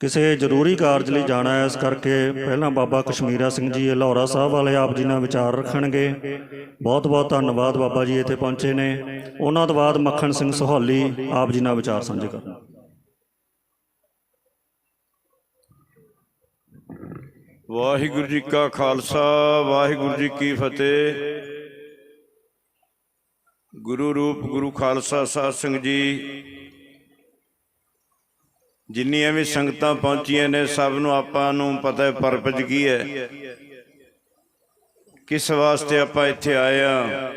ਕਿਸੇ ਜ਼ਰੂਰੀ ਕਾਰਜ ਲਈ ਜਾਣਾ ਹੈ, ਇਸ ਕਰਕੇ ਪਹਿਲਾਂ ਬਾਬਾ ਕਸ਼ਮੀਰਾ ਸਿੰਘ ਜੀ, ਲਾਹੌਰਾ ਸਾਹਿਬ ਵਾਲੇ ਆਪ ਜੀ ਨਾਲ ਵਿਚਾਰ ਰੱਖਣਗੇ। ਬਹੁਤ ਬਹੁਤ ਧੰਨਵਾਦ ਬਾਬਾ ਜੀ ਇੱਥੇ ਪਹੁੰਚੇ ਨੇ। ਉਹਨਾਂ ਤੋਂ ਬਾਅਦ ਮੱਖਣ ਸਿੰਘ ਸੋਹਾਲੀ ਆਪ ਜੀ ਨਾਲ ਵਿਚਾਰ ਸਾਂਝੇ ਕਰਨ ਵਾਹਿਗੁਰੂ ਜੀ ਕਾ ਖਾਲਸਾ, ਵਾਹਿਗੁਰੂ ਜੀ ਕੀ ਫਤਿਹ। ਗੁਰੂ ਰੂਪ ਗੁਰੂ ਖਾਲਸਾ ਸਾਧ ਸੰਗਤ ਜੀ ਜਿੰਨੀਆਂ ਵੀ ਸੰਗਤਾਂ ਪਹੁੰਚੀਆਂ ਨੇ, ਸਭ ਨੂੰ ਆਪਾਂ ਨੂੰ ਪਤਾ ਹੈ ਪਰਪਜ ਕੀ ਹੈ। ਕਿਸ ਵਾਸਤੇ ਆਪਾਂ ਇੱਥੇ ਆਏ ਆ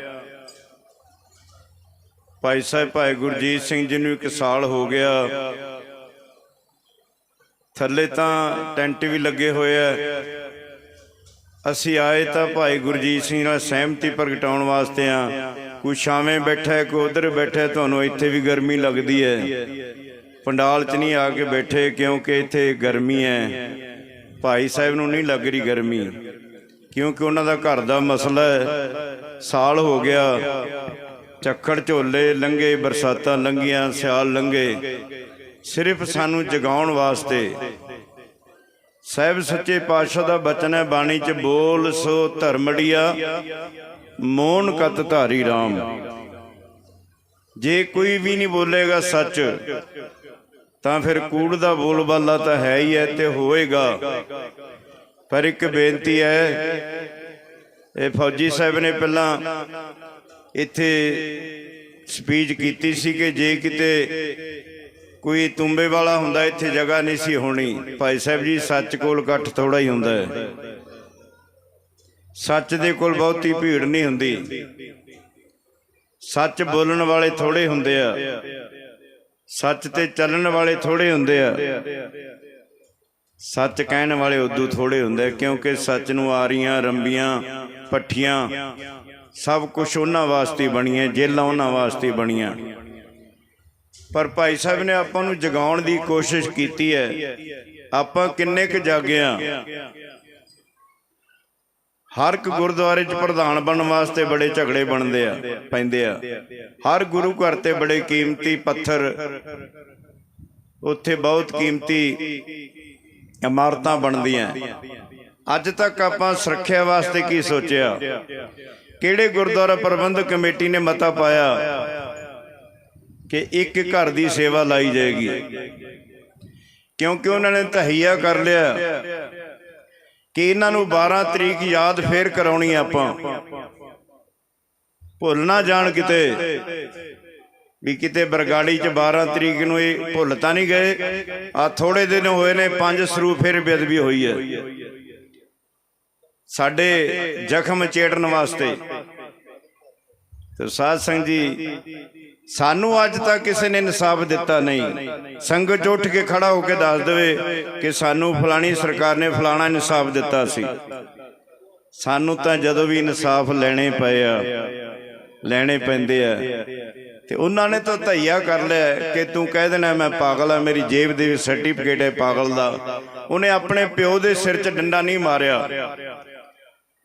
ਭਾਈ ਸਾਹਿਬ, ਭਾਈ ਗੁਰਜੀਤ ਸਿੰਘ ਜੀ ਨੂੰ ਇੱਕ ਸਾਲ ਹੋ ਗਿਆ। ਥੱਲੇ ਤਾਂ ਟੈਂਟ ਵੀ ਲੱਗੇ ਹੋਏ ਆ। ਅਸੀਂ ਆਏ ਤਾਂ ਭਾਈ ਗੁਰਜੀਤ ਸਿੰਘ ਨਾਲ ਸਹਿਮਤੀ ਪ੍ਰਗਟਾਉਣ ਵਾਸਤੇ ਆ। ਕੋਈ ਛਾਵੇਂ ਬੈਠਾ ਕੋਈ ਉਧਰ ਬੈਠਾ ਤੁਹਾਨੂੰ ਇੱਥੇ ਵੀ ਗਰਮੀ ਲੱਗਦੀ ਹੈ। ਪੰਡਾਲ 'ਚ ਨਹੀਂ ਆ ਕੇ ਬੈਠੇ ਕਿਉਂਕਿ ਇੱਥੇ ਗਰਮੀ ਹੈ। ਭਾਈ ਸਾਹਿਬ ਨੂੰ ਨਹੀਂ ਲੱਗ ਰਹੀ ਗਰਮੀ। ਕਿਉਂਕਿ ਉਹਨਾਂ ਦਾ ਘਰ ਦਾ ਮਸਲਾ ਹੈ। ਸਾਲ ਹੋ ਗਿਆ। ਚੱਕੜ ਝੋਲੇ ਲੰਗੇ ਬਰਸਾਤਾਂ ਲੰਗੀਆਂ ਸਿਆਲ ਲੰਗੇ ਸਿਰਫ ਸਾਨੂੰ ਜਗਾਉਣ ਵਾਸਤੇ। ਸਾਹਿਬ ਸੱਚੇ ਪਾਤਸ਼ਾਹ ਦਾ ਬਚਨ ਹੈ, ਬਾਣੀ ਚ ਬੋਲ ਸੋ ਧਰਮੜੀਆ ਮੋਨ ਕਤ ਧਾਰੀ RAM ਜੇ ਕੋਈ ਵੀ ਨਹੀਂ ਬੋਲੇਗਾ ਸੱਚ, ਤਾਂ ਫਿਰ ਕੂੜ ਦਾ ਬੋਲਬਾਲਾ ਤਾਂ ਹੈ ਹੀ ਹੈ, ਤੇ ਹੋਏਗਾ। ਪਰ ਇੱਕ ਬੇਨਤੀ ਹੈ, ਇਹ ਫੌਜੀ ਸਾਹਿਬ ਨੇ ਪਹਿਲਾਂ ਇੱਥੇ ਸਪੀਚ ਕੀਤੀ ਸੀ ਕਿ ਜੇ ਕਿਤੇ ਕੋਈ ਤੁੰਬੇ ਵਾਲਾ ਹੁੰਦਾ, ਇੱਥੇ ਜਗ੍ਹਾ ਨਹੀਂ ਸੀ ਹੋਣੀ। ਭਾਈ ਸਾਹਿਬ ਜੀ, ਸੱਚ ਕੋਲ ਇਕੱਠ ਥੋੜਾ ਹੀ ਹੁੰਦਾ ਹੈ। ਸੱਚ ਦੇ ਕੋਲ ਬਹੁਤੀ ਭੀੜ ਨਹੀਂ ਹੁੰਦੀ। ਸੱਚ ਬੋਲਣ ਵਾਲੇ ਥੋੜੇ ਹੁੰਦੇ ਆ। ਸੱਚ ਤੇ ਚੱਲਣ ਵਾਲੇ ਥੋੜੇ ਹੁੰਦੇ ਆ। ਸੱਚ ਕਹਿਣ ਵਾਲੇ ਉਦੋਂ ਥੋੜੇ ਹੁੰਦੇ ਆ, ਕਿਉਂਕਿ ਸੱਚ ਨੂੰ ਆਰੀਆਂ ਰੰਬੀਆਂ ਪੱਠੀਆਂ ਸਭ ਕੁਝ ਉਹਨਾਂ ਵਾਸਤੇ ਬਣੀਆਂ ਜੇਲਾਂ ਉਹਨਾਂ ਵਾਸਤੇ ਬਣੀਆਂ। ਪਰ ਭਾਈ ਸਾਹਿਬ ਨੇ ਆਪਾਂ ਨੂੰ ਜਗਾਉਣ ਦੀ ਕੋਸ਼ਿਸ਼ ਕੀਤੀ ਹੈ। ਆਪਾਂ ਕਿੰਨੇ ਕੁ ਜਾਗਿਆ ਹਰ ਇੱਕ ਗੁਰਦੁਆਰੇ 'ਚ ਪ੍ਰਧਾਨ ਬਣਨ ਵਾਸਤੇ ਬੜੇ ਝਗੜੇ ਬਣਦੇ ਆ, ਪੈਂਦੇ ਆ। ਹਰ ਗੁਰੂ ਘਰ ਤੇ ਬੜੇ ਕੀਮਤੀ ਪੱਥਰ। ਉੱਥੇ ਬਹੁਤ ਕੀਮਤੀ ਇਮਾਰਤਾਂ ਬਣਦੀਆਂ। ਅੱਜ ਤੱਕ ਆਪਾਂ ਸੁਰੱਖਿਆ ਵਾਸਤੇ ਕੀ ਸੋਚਿਆ? ਕਿਹੜੇ ਗੁਰਦੁਆਰਾ ਪ੍ਰਬੰਧਕ ਕਮੇਟੀ ਨੇ ਮਤਾ ਪਾਇਆ ਕਿ ਇੱਕ ਘਰ ਦੀ ਸੇਵਾ ਲਾਈ ਜਾਏਗੀ? ਕਿਉਂਕਿ ਉਹਨਾਂ ਨੇ ਤਹਈਆ ਕਰ ਲਿਆ। ਕਿ ਇਹਨਾਂ ਨੂੰ 12 ਤਰੀਕ ਯਾਦ ਫੇਰ ਕਰਾਉਣੀ ਆਪਾਂ। ਭੁੱਲ ਨਾ ਜਾਣ ਕਿਤੇ ਵੀ ਕਿਤੇ ਬਰਗਾੜੀ ਚ 12 ਤਰੀਕ ਨੂੰ ਇਹ ਭੁੱਲ ਤਾਂ ਨਹੀਂ ਗਏ। ਆ ਥੋੜੇ ਦਿਨ ਹੋਏ ਨੇ, ਪੰਜ ਸਰੂਪ ਫਿਰ ਬੇਦਬੀ ਹੋਈ ਹੈ। ਸਾਡੇ ਜ਼ਖਮ ਚੇੜਨ ਵਾਸਤੇ। ਤੇ ਸਾਧ ਸੰਗਤ ਜੀ ਸਾਨੂੰ ਅੱਜ ਤੱਕ ਕਿਸੇ ਨੇ ਇਨਸਾਫ ਦਿੱਤਾ ਨਹੀਂ। ਸੰਗਤ ਉੱਠ ਕੇ ਖੜਾ ਹੋ ਕੇ ਦੱਸ ਦੇਵੇ ਕਿ ਸਾਨੂੰ ਫਲਾਣੀ ਸਰਕਾਰ ਨੇ ਫਲਾਣਾ ਇਨਸਾਫ ਦਿੱਤਾ ਸੀ। ਸਾਨੂੰ ਤਾਂ ਜਦੋਂ ਵੀ ਇਨਸਾਫ ਲੈਣੇ ਪਏ ਆ, ਲੈਣੇ ਪੈਂਦੇ ਆ। ਤੇ ਉਹਨਾਂ ਨੇ ਤਾਂ ਧਈਆ ਕਰ ਲਿਆ ਕਿ ਤੂੰ ਕਹਿ ਦੇਣਾ ਮੈਂ ਪਾਗਲ ਆ, ਮੇਰੀ ਜੇਬ ਦੇ ਵਿੱਚ ਸਰਟੀਫਿਕੇਟ ਹੈ ਪਾਗਲ ਦਾ। ਉਹਨੇ ਆਪਣੇ ਪਿਓ ਦੇ ਸਿਰ 'ਚ ਡੰਡਾ ਨਹੀਂ ਮਾਰਿਆ।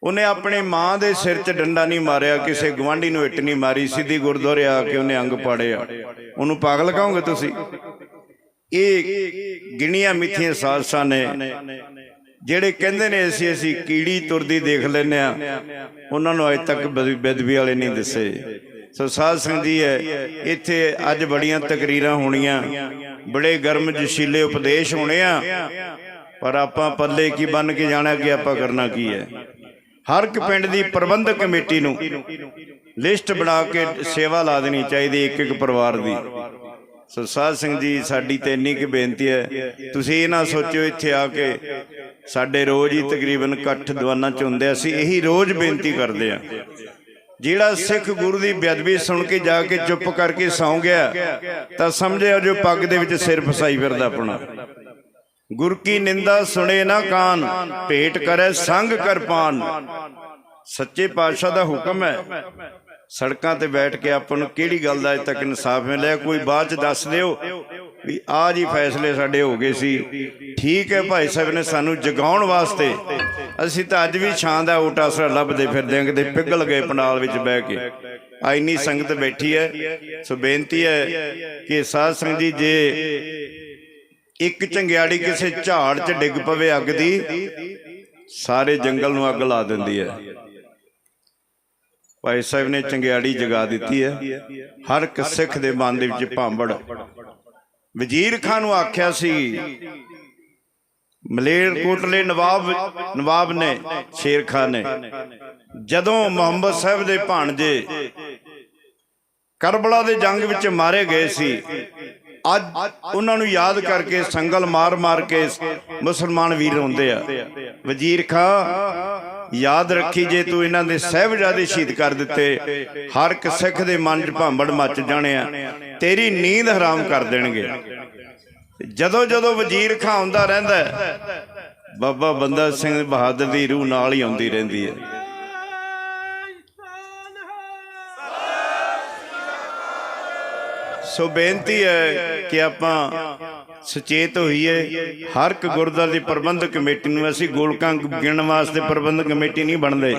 ਉਹਨੇ ਆਪਣੇ ਮਾਂ ਦੇ ਸਿਰ 'ਚ ਡੰਡਾ ਨਹੀਂ ਮਾਰਿਆ, ਕਿਸੇ ਗਵਾਂਢੀ ਨੂੰ ਇੱਟ ਨਹੀਂ ਮਾਰੀ, ਸਿੱਧੀ ਗੁਰਦੁਆਰੇ ਆ ਕੇ ਉਹਨੇ ਅੰਗ ਪਾੜਿਆ। ਉਹਨੂੰ ਪਾਗਲ ਕਹੋਗੇ ਤੁਸੀਂ? ਇਹ ਗਿਣੀਆਂ ਮਿੱਥੀਆਂ ਸਾਜ਼ਸਾਂ ਨੇ, ਜਿਹੜੇ ਕਹਿੰਦੇ ਨੇ ਅਸੀਂ ਅਸੀਂ ਕੀੜੀ ਤੁਰਦੀ ਦੇਖ ਲੈਨੇ ਆ ਉਹਨਾਂ ਨੂੰ ਅਜੇ ਤੱਕ ਬਦ- ਬੇਦਬੀ ਵਾਲੇ ਨਹੀਂ ਦੱਸੇ। ਸੋ ਸਾਧ ਸੰਗਤ ਜੀ ਹੈ, ਇੱਥੇ ਅੱਜ ਬੜੀਆਂ ਤਕਰੀਰਾਂ ਹੋਣੀਆਂ। ਬੜੇ ਗਰਮ ਜਸ਼ੀਲੇ ਉਪਦੇਸ਼ ਹੋਣੇ ਆ। ਪਰ ਆਪਾਂ ਪੱਲੇ ਕੀ ਬੰਨ ਕੇ ਜਾਣਾ ਕਿ ਆਪਾਂ ਕਰਨਾ ਕੀ ਹੈ? ਹਰ ਇੱਕ ਪਿੰਡ ਦੀ ਪ੍ਰਬੰਧਕ ਕਮੇਟੀ ਨੂੰ ਲਿਸਟ ਬਣਾ ਕੇ ਸੇਵਾ ਲਾ ਦੇਣੀ ਚਾਹੀਦੀ ਇੱਕ ਇੱਕ ਪਰਿਵਾਰ ਦੀ। ਸੋ ਸਾਧ ਸਿੰਘ ਜੀ ਸਾਡੀ ਤੇ ਇੰਨੀ ਕੁ ਬੇਨਤੀ ਹੈ। ਤੁਸੀਂ ਇਹ ਨਾ ਸੋਚਿਓ ਇੱਥੇ ਆ ਕੇ ਸਾਡੇ ਰੋਜ਼ ਹੀ ਤਕਰੀਬਨ ਇਕੱਠ ਦੀਵਾਨਾਂ ਚ ਹੁੰਦੇ ਅਸੀਂ ਇਹੀ ਰੋਜ਼ ਬੇਨਤੀ ਕਰਦੇ ਆ। ਜਿਹੜਾ ਸਿੱਖ ਗੁਰੂ ਦੀ ਬੇਅਦਬੀ ਸੁਣ ਕੇ ਜਾ ਕੇ ਚੁੱਪ ਕਰਕੇ ਸੌਂ ਗਿਆ ਤਾਂ ਸਮਝਿਓ ਜੋ ਪੱਗ ਦੇ ਵਿੱਚ ਸਿਰ ਫਸਾਈ ਫਿਰਦਾ ਆਪਣਾ। ਗੁਰ ਕੀ ਨਿੰਦਾ ਸੁਣੇ ਨਾ ਕਾਨ, ਭੇਟ ਕਰੇ ਸੰਗ ਕਰਪਾਨ ਸੱਚੇ ਪਾਤਸ਼ਾਹ ਦਾ ਹੁਕਮ ਹੈ, ਸੜਕਾਂ ਤੇ ਬੈਠ ਕੇ ਆਪਾਂ ਨੂੰ ਕਿਹੜੀ ਗੱਲ ਦਾ ਅਜੇ ਤੱਕ ਇਨਸਾਫ ਮਿਲਿਆ, ਕੋਈ ਬਾਅਦ ਚ ਦੱਸ ਦਿਓ ਵੀ ਆਹ ਜੀ ਫੈਸਲੇ ਸਾਡੇ ਹੋ ਗਏ ਸੀ। ਠੀਕ ਹੈ ਭਾਈ ਸਾਹਿਬ ਨੇ ਸਾਨੂੰ ਜਗਾਉਣ ਵਾਸਤੇ, ਅਸੀਂ ਤਾਂ ਅੱਜ ਵੀ ਛਾਂ ਦਾ ਓਟ ਲੱਭਦੇ ਫਿਰਦੇ ਹਾਂ, ਕਿਤੇ ਪਿਘਲ ਗਏ ਪੰਡਾਲ ਵਿੱਚ ਬਹਿ ਕੇ। ਆ ਇੰਨੀ ਸੰਗਤ ਬੈਠੀ ਹੈ, ਸੋ ਬੇਨਤੀ ਹੈ ਕਿ ਸਾਧ ਸੰਗਤ ਜੀ, ਜੇ ਇੱਕ ਚੰਗਿਆੜੀ ਕਿਸੇ ਝਾੜ 'ਚ ਡਿੱਗ ਪਵੇ ਅੱਗ ਦੀ, ਸਾਰੇ ਜੰਗਲ ਨੂੰ ਅੱਗ ਲਾ ਦਿੰਦੀ ਹੈ। ਭਾਈ ਸਾਹਿਬ ਨੇ ਚੰਗਿਆੜੀ ਜਗਾ ਦਿੱਤੀ ਹੈ। ਹਰ ਇੱਕ ਸਿੱਖ ਦੇ ਮਨ ਦੇ ਵਿੱਚ ਭਾਂਬੜ। ਵਜ਼ੀਰ ਖਾਨ ਨੂੰ ਆਖਿਆ ਸੀ, ਮਲੇਰ ਕੋਟਲੇ ਨਵਾਬ ਨਵਾਬ ਨੇ, ਸ਼ੇਰ ਖਾਨ ਨੇ, ਜਦੋਂ ਮੁਹੰਮਦ ਸਾਹਿਬ ਦੇ ਭਾਣਜੇ ਕਰਬਲਾ ਦੇ ਜੰਗ ਵਿੱਚ ਮਾਰੇ ਗਏ ਸੀ ਅੱਜ ਉਹਨਾਂ ਨੂੰ ਯਾਦ ਕਰਕੇ ਸੰਗਲ ਮਾਰ-ਮਾਰ ਕੇ ਮੁਸਲਮਾਨ ਵੀਰ ਹੁੰਦੇ ਆ। ਵਜ਼ੀਰ ਖਾਂ, ਯਾਦ ਰੱਖੀ ਜੇ ਤੂੰ ਇਹਨਾਂ ਦੇ ਸਹਿਬਜ਼ਾਦੇ ਸ਼ਹੀਦ ਕਰ ਦਿੱਤੇ, ਹਰ ਇੱਕ ਸਿੱਖ ਦੇ ਮਨ 'ਚ ਭਾਂਬੜ ਮੱਚ ਜਾਣੇ ਆ, ਤੇਰੀ ਨੀਂਦ ਹਰਾਮ ਕਰ ਦੇਣਗੇ। ਜਦੋਂ ਜਦੋਂ ਵਜ਼ੀਰ ਖਾਂ ਆਉਂਦਾ ਰਹਿੰਦਾ ਬਾਬਾ ਬੰਦਾ ਸਿੰਘ ਬਹਾਦਰ ਦੀ ਰੂਹ ਨਾਲ ਹੀ ਆਉਂਦੀ ਰਹਿੰਦੀ ਹੈ। ਸੋ ਬੇਨਤੀ ਹੈ ਕਿ ਆਪਾਂ ਸੁਚੇਤ ਹੋਈਏ। ਹਰ ਇੱਕ ਗੁਰਦੁਆਰੇ ਦੀ ਪ੍ਰਬੰਧਕ ਕਮੇਟੀ ਨੂੰ ਅਸੀਂ ਗੋਲਕਾਂ ਗਿਣਨ ਵਾਸਤੇ ਪ੍ਰਬੰਧਕ ਕਮੇਟੀ ਨਹੀਂ ਬਣਦੇ।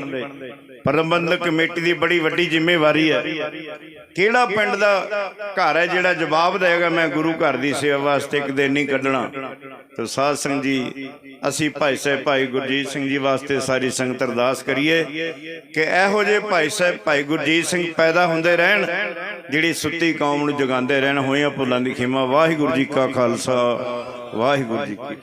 ਪ੍ਰਬੰਧਕ ਕਮੇਟੀ ਦੀ ਬੜੀ ਵੱਡੀ ਜ਼ਿੰਮੇਵਾਰੀ ਹੈ। ਕਿਹੜਾ ਪਿੰਡ ਦਾ ਘਰ ਹੈ ਜਿਹੜਾ ਜਵਾਬ ਦੇਗਾ, ਮੈਂ ਗੁਰੂ ਘਰ ਦੀ ਸੇਵਾ ਵਾਸਤੇ ਇੱਕ ਦਿਨ ਨਹੀਂ ਕੱਢਣਾ। ਤੇ ਸਾਧ ਸੰਗਤ ਜੀ ਅਸੀਂ ਭਾਈ ਸਾਹਿਬ ਭਾਈ ਗੁਰਜੀਤ ਸਿੰਘ ਜੀ ਵਾਸਤੇ ਸਾਰੀ ਸੰਗਤ ਅਰਦਾਸ ਕਰੀਏ ਕਿ ਇਹੋ ਜਿਹੇ ਭਾਈ ਸਾਹਿਬ ਭਾਈ ਗੁਰਜੀਤ ਸਿੰਘ ਪੈਦਾ ਹੁੰਦੇ ਰਹਿਣ ਜਿਹੜੀ ਸੁੱਤੀ ਕੌਮ ਨੂੰ ਜਗਾਉਂਦੇ ਰਹਿਣ ਹੋਈਆਂ ਭੁੱਲਾਂ ਦੀ ਖਿਮਾ। ਵਾਹਿਗੁਰੂ ਜੀ ਕਾ ਖਾਲਸਾ ਵਾਹਿਗੁਰੂ ਜੀ ਕੀ